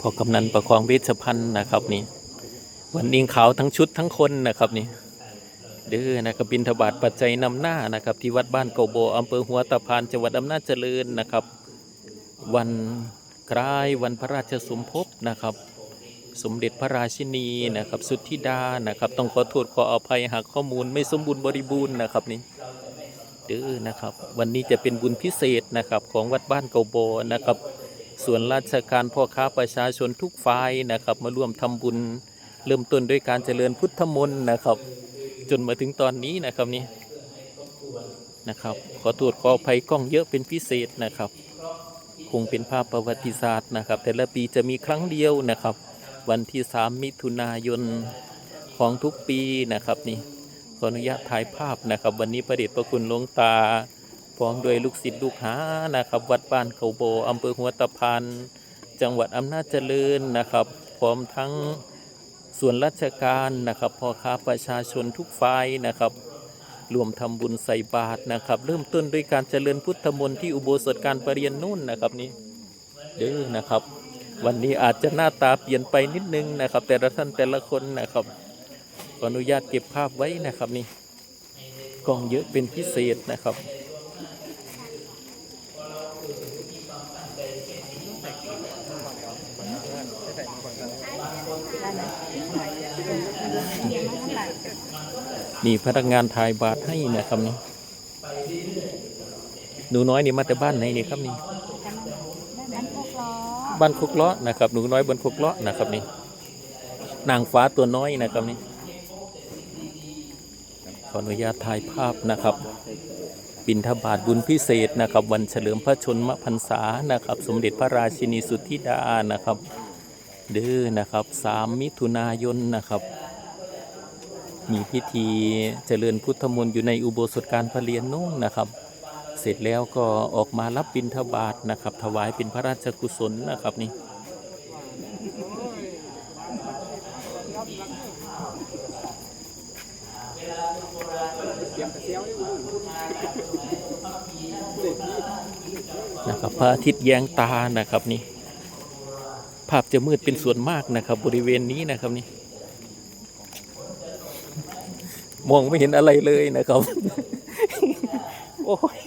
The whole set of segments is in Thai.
พอกำนันประคองเวชพันธ์นะครับนี่วันนิงขาวทั้งชุดทั้งคนนะครับนี่เด้อนะครับบินทบาทปัจจัยนำหน้านะครับ ที่วัดบ้านเกาโบอำเภอหัวตะพานจังหวัดอำนาจเจริญนะครับ วันคล้ายวันพระราชสมภพนะครับ สมเด็จพระราชินีนะครับสุทธิดานะครับต้องขอโทษขออภัยหากข้อมูลไม่สมบูรณ์บริบูรณ์นะครับนี่เด้อนะครับ วันนี้จะเป็นบุญพิเศษนะครับของวัดบ้านเกาโบนะครับ ส่วนราชการพ่อค้าประชาชนทุกฝ่ายนะครับ มาร่วมทำบุญเริ่มต้นด้วยการเจริญพุทธมนต์นะครับ จนมาถึงตอนนี้นะครับนี่นะครับ ขอตรวจขออภัยกล้องเยอะเป็นพิเศษนะครับ คงเป็นภาพประวัติศาสตร์นะครับ แต่ละปีจะมีครั้งเดียวนะครับ วันที่ 3 มิถุนายนของทุกปีนะครับนี่ขออนุญาตถ่ายภาพนะครับ วันนี้ประเดชพระคุณหลวงตา พร้อมด้วยลูกศิษย์ลูกหานะครับ วัดบ้านเขาโบอำเภอหัวตะพานจังหวัดอำนาจเจริญนะครับ พร้อมทั้งส่วนราชการนะครับพ่อค้าประชาชนทุกฝ่ายนะครับรวมทำบุญใส่บาตรนะครับ เริ่มต้นด้วยการเจริญพุทธมนต์ที่อุโบสถการประเรียนนู่นนะครับนี่เด้อนะครับ วันนี้อาจจะหน้าตาเปลี่ยนไปนิดนึงนะครับ แต่ละท่านแต่ละคนนะครับขออนุญาตเก็บภาพไว้นะครับนี่กล้องเยอะเป็นพิเศษนะครับ มีพนักงานถ่ายบาทให้นะครับนี่หนูน้อยนี่มาแต่บ้านไหนนี่ครับนี่บ้านพวกล้อบ้านคุกเลาะนะครับหนูน้อยบนคุกเลาะนะครับนี่นางฟ้าตัวน้อยนะครับนี่ขออนุญาตถ่ายภาพนะครับ บินทบาทบุญพิเศษนะครับ วันเฉลิมพระชนมพรรษานะครับ สมเด็จพระราชินีสุทธิดานะครับ เด้อนะครับสามมิถุนายนนะครับ มีพิธีเจริญพุทธมนต์อยู่ในอุโบสถการประเรียนนุ่งนะครับ เสร็จแล้วก็ออกมารับบิณฑบาตนะครับ ถวายเป็นพระราชกุศลนะครับนี่นะครับพระอาทิตย์แยงตานะครับนี่ภาพจะมืดเป็นส่วนมากนะครับ บริเวณนี้นะครับนี่ มองไม่เห็นอะไรเลยนะครับ โอ้ย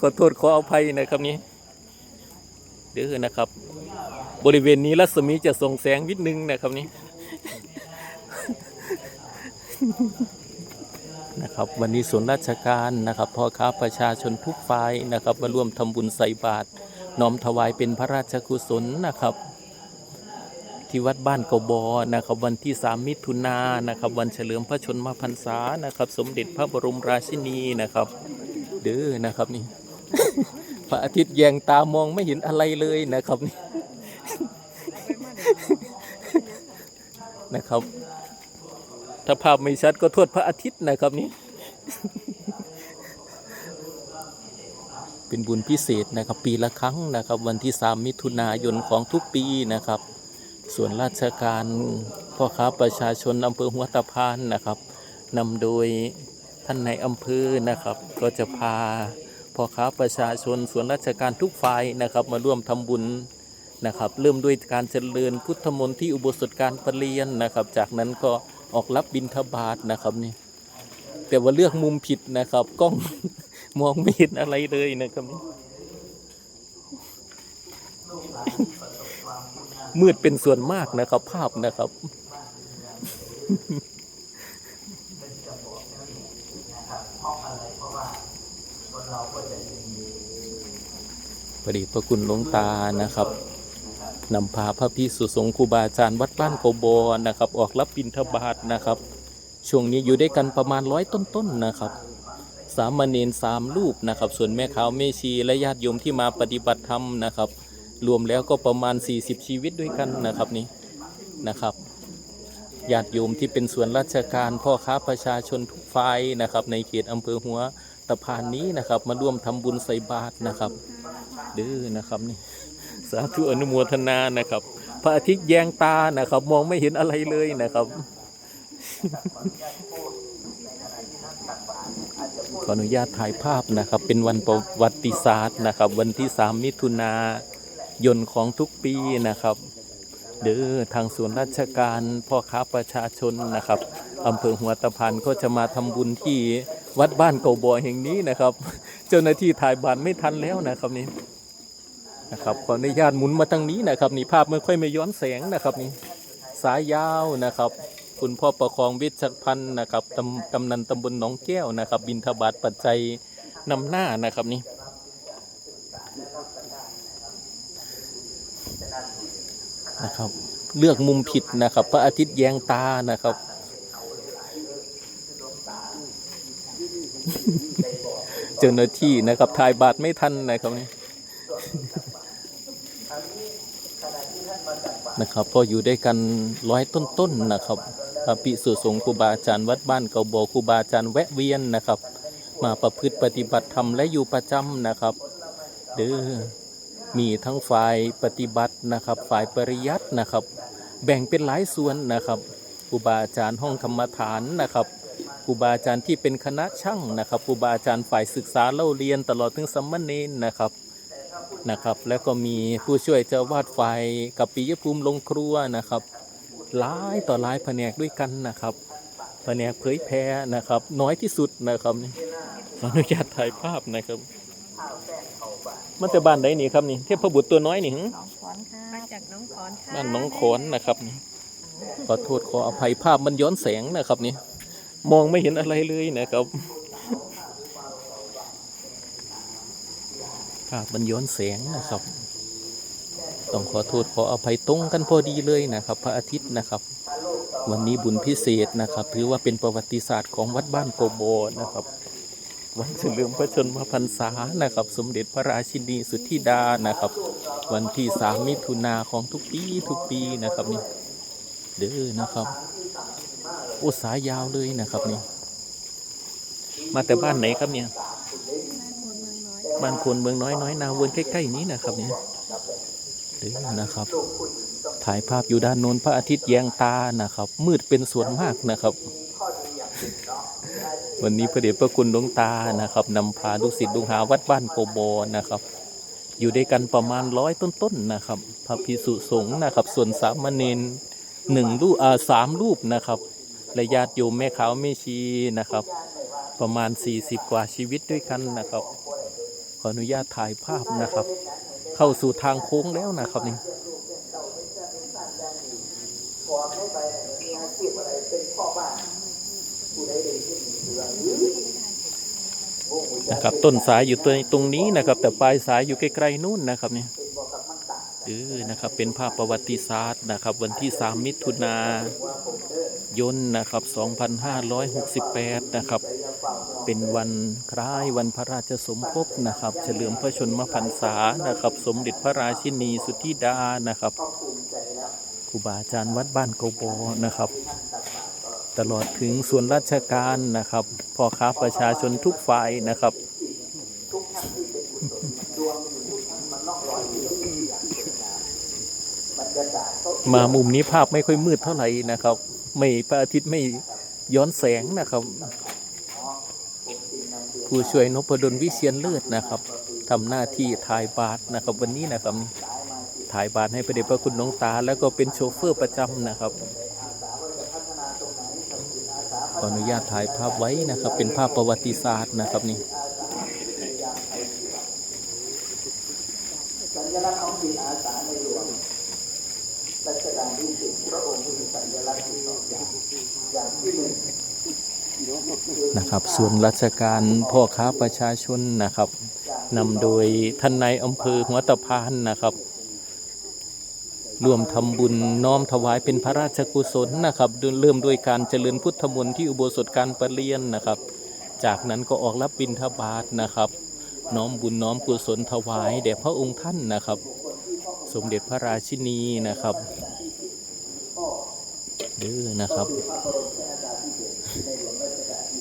ขอโทษขออภัยนะครับนี่เด้อนะครับ บริเวณนี้รัศมีจะส่องแสงนิดนึงนะครับนี่นะครับวันนี้ส่วนราชการนะครับพ่อค้าประชาชนทุกฝ่ายนะครับมาร่วมทำบุญใส่บาตรน้อมถวายเป็นพระราชกุศลนะครับ ที่วัดบ้านเกาบอนะครับวันที่ 3 มิถุนายนนะครับวันเฉลิมพระชนมพรรษานะครับ สมเด็จพระบรมราชินีนะครับ เด้อนะครับนี่ พระอาทิตย์แยงตามองไม่เห็นอะไรเลยนะครับนี่นะครับ ถ้าภาพไม่ชัดก็โทษพระอาทิตย์นะครับนี่เป็นบุญพิเศษนะครับ ปีละครั้งนะครับ วันที่ 3 มิถุนายนของทุกปีนะครับ ส่วนราชการพ่อค้าประชาชนอำเภอหัวตะพานนะครับนำโดยท่านในอำเภอนะครับ ก็จะพาพ่อค้าประชาชนส่วนราชการทุกฝ่ายนะครับ มาร่วมทำบุญนะครับเริ่มด้วยการเจริญพุทธมนต์ที่อุโบสถการประเรียนนะครับ จากนั้นก็ออกรับบิณฑบาตนะครับนี่แต่ว่าเลือกมุมผิดนะครับกล้องมองไม่เห็นอะไรเลยนะครับนี่ มืดเป็นส่วนมากนะครับ ภาพนะครับ พอดีพระคุณหลวงตานะครับนำพาพระพิสุสงฆ์ครูบาอาจารย์วัดบ้านโกโบนะครับ ออกรับบิณฑบาตนะครับ ช่วงนี้อยู่ด้วยกันประมาณร้อยต้นๆนะครับ สามเณรสามรูปนะครับ ส่วนแม่ขาวแม่ชีและญาติโยมที่มาปฏิบัติธรรมนะครับ รวมแล้วก็ประมาณ 40 ชีวิตด้วยกันนะครับนี่นะครับญาติโยมที่เป็นส่วนราชการพ่อค้าประชาชนทุกฝ่ายนะครับ ในเขตอำเภอหัวตะพานนี้นะครับ มาร่วมทำบุญใส่บาตรนะครับเด้อนะครับนี่สาธุอนุโมทนานะครับ พระอาทิตย์แยงตานะครับ มองไม่เห็นอะไรเลยนะครับขออนุญาตถ่ายภาพนะครับ เป็นวันประวัติศาสตร์นะครับ วันที่ 3 มิถุนา ยนของทุกปีนะครับเด้อทางส่วนราชการพ่อค้าประชาชนนะครับอำเภอหัวตะพานก็จะมาทำบุญที่วัดบ้านเก่าบ่อแห่งนี้นะครับ เจ้าหน้าที่ถ่ายบัตรไม่ทันแล้วนะครับนี่นะครับขออนุญาตหมุนมาทางนี้นะครับนี่ภาพไม่ค่อยไม่ย้อนแสงนะครับนี่สายยาวนะครับ คุณพ่อประคองวิชพันธ์นะครับตำกำนันตำบลหนองแก้วนะครับ บินทบาทปัจจัยนำหน้านะครับนี่ นะครับ เลือกมุมผิดนะครับ พระอาทิตย์แยงตานะครับ เจ้าหน้าที่นะครับถ่ายบาทไม่ทันนะครับนี่นะครับพออยู่ด้วยกันร้อยต้นๆนะครับพระปิสุสงฆ์ครูบาอาจารย์วัดบ้านเกาโบครูบาอาจารย์แวะเวียนนะครับ มาประพฤติปฏิบัติธรรมและอยู่ประจำนะครับ เด้อ มีทั้งฝ่ายปฏิบัตินะครับฝ่ายปริยัตินะครับ แบ่งเป็นหลายส่วนนะครับครูบาอาจารย์ห้องธรรมฐานนะครับครูบาอาจารย์ที่เป็นคณะช่างนะครับครูบาอาจารย์ฝ่ายศึกษาเล่าเรียนตลอดถึงสัมมเนนนะครับนะครับ แล้วก็มีผู้ช่วยเจ้าวาดฝ่ายกับปิยภูมิลงครัวนะครับหลายต่อหลายแผนกด้วยกันนะครับแผนกเผยแพร่นะครับ น้อยที่สุดนะครับขออนุญาตถ่ายภาพนะครับ มันจะบ้านใดนี่ครับนี่เทพบุตรตัวน้อยนี่หึน้องขอนค่ะมาจากน้องขอนค่ะบ้านหน้องขอนนะครับนี่ขอโทษขออภัยภาพมันย้อนแสงนะครับนี่มองไม่เห็นอะไรเลยนะครับภาพมันย้อนแสงนะครับ ต้องขอโทษขออภัยตรงกันพอดีเลยนะครับ พระอาทิตย์นะครับ วันนี้บุญพิเศษนะครับ ถือว่าเป็นประวัติศาสตร์ของวัดบ้านโกโบนะครับ วันเฉลิมพระชนมพรรษานะครับ สมเด็จพระราชินีสุทธิดานะครับ วันที่สามมิถุนาของทุกปีทุกปีนะครับนี่เด้อนะครับอุตสายาวเลยนะครับนี่มาแต่บ้านไหนครับเนี่ยบ้านคนเมืองน้อยน้อยนาวนใกล้ๆนี้นะครับเนี่ยเด้อนะครับ ถ่ายภาพอยู่ด้านโน้นพระอาทิตย์แยงตานะครับ มืดเป็นส่วนมากนะครับ วันนี้พระเดชพระคุณหลวงตานะครับนำพาลูกศิษย์ลูกหาวัดบ้านโกโบนะครับ อยู่ด้วยกันประมาณร้อยต้นๆนะครับพระภิกษุสงฆ์นะครับ ส่วนสามเณรหนึ่งรูปอ่าสามรูปนะครับและญาติโยมแม่ขาวแม่ชีนะครับ ประมาณ 40 กว่าชีวิตด้วยกันนะครับ ขออนุญาตถ่ายภาพนะครับ เข้าสู่ทางโค้งแล้วนะครับนี่น นะครับต้นสายอยู่ตัวตรงนี้นะครับ แต่ปลายสายอยู่ไกลๆนู่นนะครับเนี่ยเออนะครับเป็นภาพประวัติศาสตร์นะครับ วันที่ 3 มิถุนายนนะครับ 2568 นะครับ เป็นวันคล้ายวันพระราชสมภพนะครับ เฉลิมพระชนมพรรษานะครับ สมเด็จพระราชินีสุทธิดานะครับครูบาอาจารย์วัดบ้านโกโบนะครับ ตลอดถึงส่วนราชการนะครับพ่อค้าประชาชนทุกฝ่ายนะครับมามุมนี้ภาพไม่ค่อยมืดเท่าไหร่นะครับ ไม่พระอาทิตย์ไม่ย้อนแสงนะครับ ผู้ช่วยนพดลวิเชียนเลิศนะครับทำหน้าที่ถ่ายบาทนะครับ วันนี้นะครับถ่ายบาทให้พระเดชพระคุณหลวงตา แล้วก็เป็นโชเฟอร์ประจำนะครับ ขออนุญาตถ่ายภาพไว้นะครับ เป็นภาพประวัติศาสตร์นะครับนี่สัญลักษณ์ของจิตอาสาในหลวงรัชกาลที่สิบพระองค์มีสัญลักษณ์อยู่สองอย่างอย่างที่หนึ่งนะครับ ส่วนราชการพ่อค้าประชาชนนะครับนำโดยท่านนายอำเภอหัวตะพานนะครับ ร่วมทำบุญน้อมถวายเป็นพระราชกุศลนะครับเริ่มด้วยการเจริญพุทธมนต์ที่อุโบสถการประเรียนนะครับ จากนั้นก็ออกรับบิณฑบาตนะครับ น้อมบุญน้อมกุศลถวายแด่พระองค์ท่านนะครับ สมเด็จพระราชินีนะครับเด้อนะครับ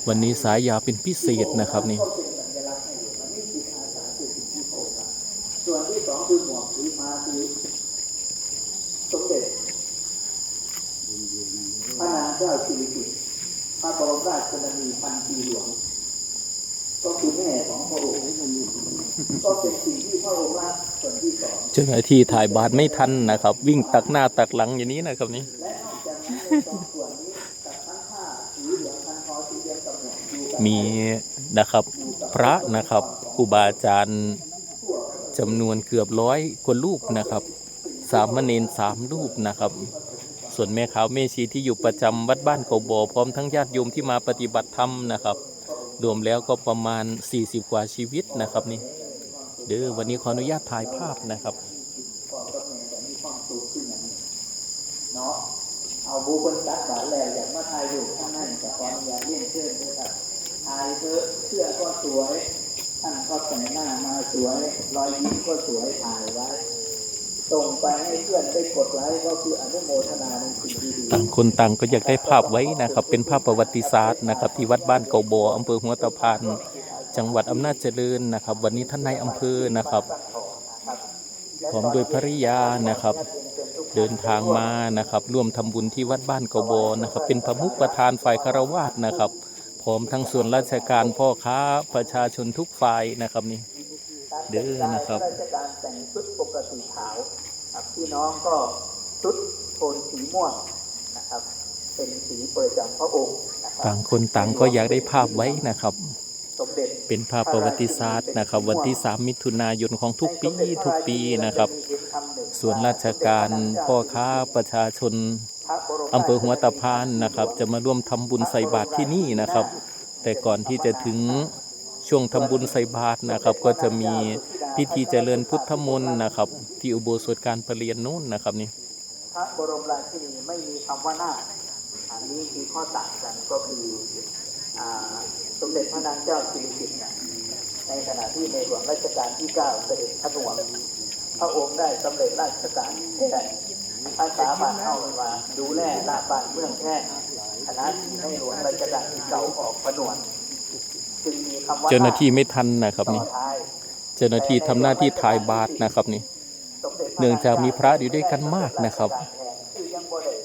วันนี้สายยาวเป็นพิเศษนะครับนี่ส่วนที่สองคือหมวกสีมาคือ สมเด็จพระนางเจ้าสิริกิติ์พระบรมราชชนนีพันปีหลวง ก็คือแม่ของพระองค์ก็เป็นสิ่งที่พระองค์รักส่วนที่สองเจ้าหน้าที่ถ่ายบาทไม่ทันนะครับ วิ่งตักหน้าตักหลังอย่างนี้นะครับนี่และนอกจากนั้นในสองส่วนนี้กับทั้งผ้าสีเหลืองพันคอสีเหลืองกับหมวกอยู่กันมีนะครับ พระนะครับครูบาอาจารย์จำนวนเกือบร้อยกว่ารูปนะครับ สามเณรสามรูปนะครับ ส่วนแม่ขาวแม่ชีที่อยู่ประจำวัดบ้านเกาบอพร้อมทั้งญาติโยมที่มาปฏิบัติธรรมนะครับรวมแล้วก็ประมาณ 40 กว่าชีวิตนะครับนี่เด้อวันนี้ขออนุญาตถ่ายภาพนะครับเนาะเอาบูคนตักบาทแล้วอยากมาถ่ายอยู่ข้างในแต่ขออนุญาตเลี่ยนเชิญด้วยครับถ่ายเถอเสื้อก็สวยท่านก็แต่งหน้ามาสวย รอยยิ้มก็สวยถ่ายไว้ ส่งไปให้เพื่อนได้กดไลค์ก็คืออนุโมทนาในสิ่งดีต่างคนต่างก็อยากได้ภาพไว้นะครับ เป็นภาพประวัติศาสตร์นะครับ ที่วัดบ้านเกาบออำเภอหัวตะพานจังหวัดอำนาจเจริญนะครับ วันนี้ท่านนายอำเภอนะครับพร้อมด้วยภริยานะครับ เดินทางมานะครับ ร่วมทำบุญที่วัดบ้านเกาบอนะครับ เป็นประมุขประธานฝ่ายคารวาสนะครับพร้อมทั้งส่วนราชการพ่อค้าประชาชนทุกฝ่ายนะครับนี่ เด้อนะครับราชการแต่งชุดปกติขาวครับพี่น้องก็ชุดโทนสีม่วงนะครับ เป็นสีประจำพระองค์นะครับต่างคนต่างก็อยากได้ภาพไว้นะครับสมเด็จเป็นภาพประวัติศาสตร์นะครับ วันที่ 3 มิถุนายนของทุกปีทุกปีนะครับ ส่วนราชการพ่อค้าประชาชนอำเภอหัวตะพานนะครับ จะมาร่วมทำบุญใส่บาตรที่นี่นะครับ แต่ก่อนที่จะถึง ช่วงทำบุญใส่บาตรนะครับ ก็จะมีพิธีเจริญพุทธมนต์นะครับ ที่อุโบสถการประเรียนนู้นนะครับนี่พระบรมราชินีไม่มีคำว่าหน้าอันนี้คือข้อต่างกันก็คือสมเด็จพระนางเจ้าสิริกิติ์ในขณะที่ในหลวงรัชกาลที่ 9 เสด็จพระหลวงพระองค์ได้สำเร็จราชการแค่ภาษาบานเข้ามาดูแลลาบ้านเมืองแค่คณะในหลวงรัชกาลที่เก้าออกผนวดจึงมีคำว่า เจ้าหน้าที่ไม่ทันนะครับนี่เจ้าหน้าที่ทำหน้าที่ถ่ายบาตรนะครับนี่เนื่องจากมีพระอยู่ด้วยกันมากนะครับ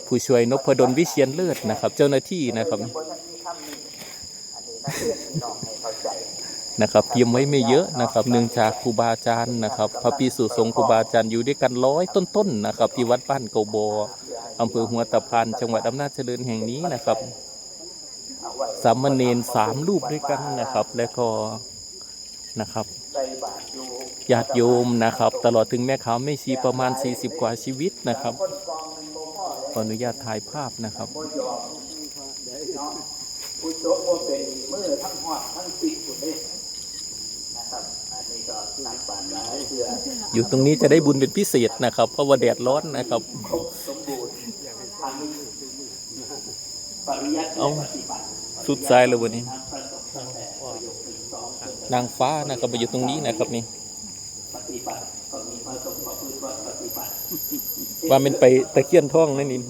ผู้ช่วยนพดลวิเชียนเลิศนะครับ เจ้าหน้าที่นะครับนะครับเตรียมไว้ไม่เยอะนะครับเนื่องจากครูบาอาจารย์นะครับ พระภิกษุสงครูบาอาจารย์อยู่ด้วยกันร้อยต้นๆนะครับ ที่วัดบ้านเกาโบอำเภอหัวตะพานจังหวัดอำนาจเจริญแห่งนี้นะครับ สามเณรสามรูปด้วยกันนะครับ และก็นะครับใส่บาตรอยู่ญาติโยมนะครับ ตลอดถึงแม่ขาวแม่ชีประมาณ 40 กว่าชีวิตนะครับคนกองหนึ่งโมพ่อขออนุญาตถ่ายภาพนะครับโมยอมเนาะผู้โจโมเป็นมือทั้งหอดทั้งปีกสุดเลยนะครับอันนี้ก็นักบาตรหลายเพื่ออยู่ตรงนี้จะได้บุญเป็นพิเศษนะครับ เพราะว่าแดดร้อนนะครับ ครบสมบูรณ์ทาง ปริยัติและปฏิบัติสุดท้ายเลยวันนี้ นางฟ้านะครับมาอยู่ตรงนี้นะครับนี่ปฏิบัติก็มีพระสงฆ์ประพฤติวัดปฏิบัติว่าเป็นไปตะเคียนท่องนั่นนี่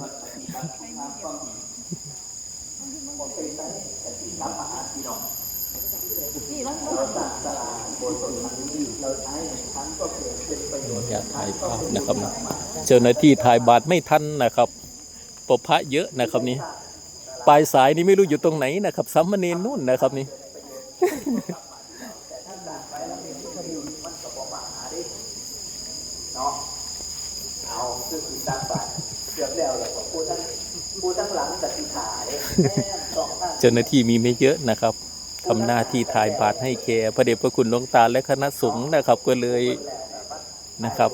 อาหารพี่าถ่ากถ่ายภาพนะครับ เจ้าหน้าที่ถ่ายบาทไม่ทันนะครับปพระเยอะนะครับนี่ ปลายสายนี่ไม่รู้อยู่ตรงไหนนะครับสัมมเนนนู่นนะครับนี่เนาะเอาคือคือตั้งบาตรเกือบแล้วแล้วก็พูดทั้งพูดทั้งหลังแต่ที่ถ่ายแม่สองข้างเจ้าหน้าที่มีไม่เยอะนะครับทำหน้าที่ถ่ายบาทให้แกพระเดชพระคุณหลวงตาและคณะสงฆ์นะครับก็เลยนะครับ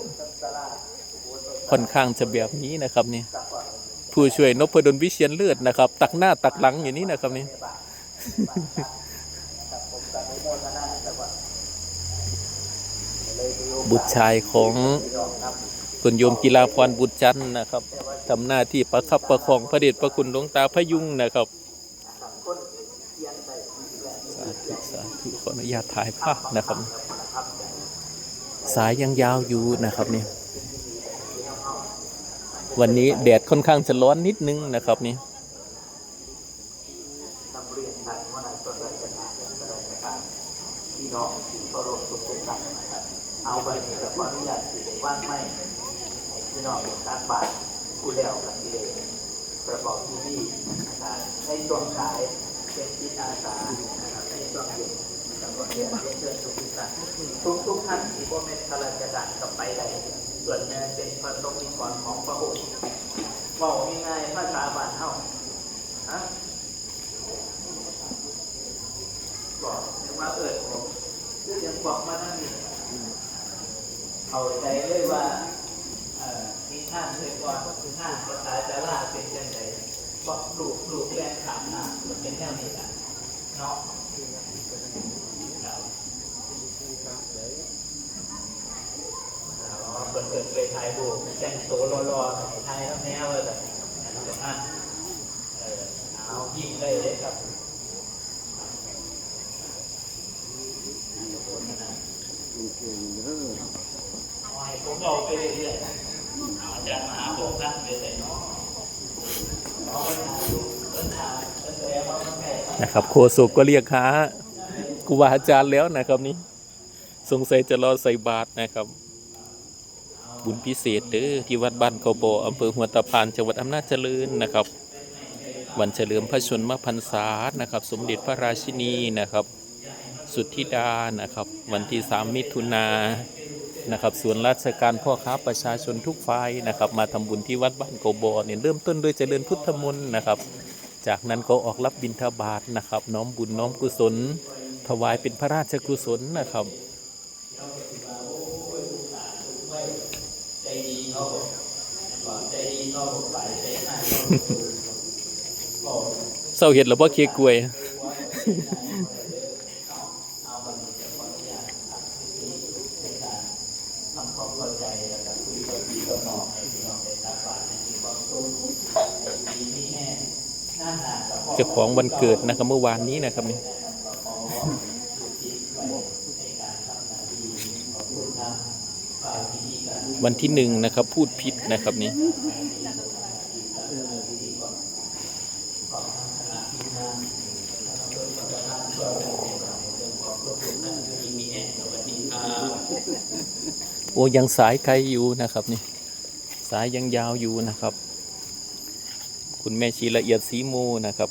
ค่อนข้างจะแบบนี้นะครับนี่ ผู้ช่วยนพดลวิเชียนเลือดนะครับ ตักหน้าตักหลังอย่างนี้นะครับนี่บุตรชายของพี่น้องครับคุณโยมกีฬาพรบุตรจันทร์นะครับทำหน้าที่ประคับประคองพระเดชพระคุณหลวงตาพยุงนะครับสาธุสาธุขออนุญาตถ่ายภาพนะครับ สายยังยาวอยู่นะครับนี่ วันนี้แดดค่อนข้างจะร้อนนิดนึงนะครับนี่นำเรียนทางว่าในส่วนราชการและราชการพี่น้องที่เคาไปนี่กับขออนุญาตสิว่างไม่ให้พี่น้องตักบาตรผู้แล้วกันดีเลยประกอบที่นี่นะครับให้ช่วงสายเป็นจิตอาสานะครับให้ช่วงเย็น ทุกทุกท่านที่ว่าเป็นข้าราชการกับไปได้ส่วนใหญ่เป็นพระสงฆ์นิกรของพระองค์บอกง่ายๆภาษาบานเฮาฮะบอกเรียกว่าเอิดผมยังบอกมานั่นี่เอาใจเลยว่าเอ่อมีท่านเคยก่อนคือท่านภาษาจะลาเป็นจังไดบอกลูกลูกแรงขามหน้ามันเป็นแนวนี้กันเนาะ อ๋อ เปิดเปิดไปถ่ายรูปแต่งตัวรอๆถ่ายแล้วแนวเลยแบบอะเออเอายิงเลยเลยครับเอาให้ผมเอาไปเรื่อยๆอาจะมหาพวกท่านไปเลยเนาะเอาไปถ่ายรูปเดินทางเดินแสดงว่ามันแม่นะครับโคศกก็เรียกหาครูบาอาจารย์แล้วนะครับนี่สงสัยจะรอใส่บาตรนะครับ บุญพิเศษเด้อที่วัดบ้านเขาโบอำเภอหัวตะพานจังหวัดอำนาจเจริญนะครับ วันเฉลิมพระชนมพรรษานะครับ สมเด็จพระราชินีนะครับ สุทธิดานะครับ วันที่ 3 มิถุนานะครับส่วนราชการพ่อค้าประชาชนทุกฝ่ายนะครับ มาทำบุญที่วัดบ้านโกโบเนี่ยเริ่มต้นด้วยเจริญพุทธมนต์นะครับ จากนั้นก็ออกรับบิณฑบาตนะครับ น้อมบุญน้อมกุศล ถวายเป็นพระราชกุศลนะครับ ใจดีเขาบอกบอกใจดีเขาบอกไปใจง่ายเขาบอกเศร้าเห็ดหรือว่าเคียกล้วยทำความเข้าใจแล้วก็คุยกับพี่กับน้องให้พี่น้องได้ตักวามสุขในดีนี่แน่หน้าหนากับพ่อเจ้าของวันเกิดนะครับเมื่อวานนี้นะครับนี่ วันที่หนึ่งนะครับ พูดผิดนะครับนี่โอ้ยังสายไกลอยู่นะครับนี่สายยังยาวอยู่นะครับ คุณแม่ชีละเอียดสีมูนะครับ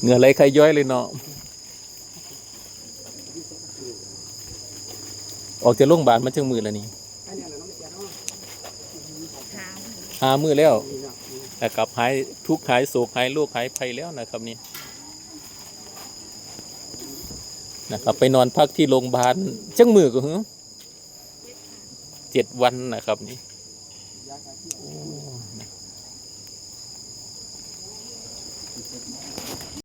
เหงื่อไหลใครย้อยเลยเนาะออกจากโรงพยาบาลมาจังมือแล้วนี่หาหามือแล้วนะครับหายทุกข์หายโศกหายโรคหายภัยแล้วนะครับนี่นะครับ ไปนอนพักที่โรงพยาบาลจังมือก็หือเจ็ดวันนะครับนี่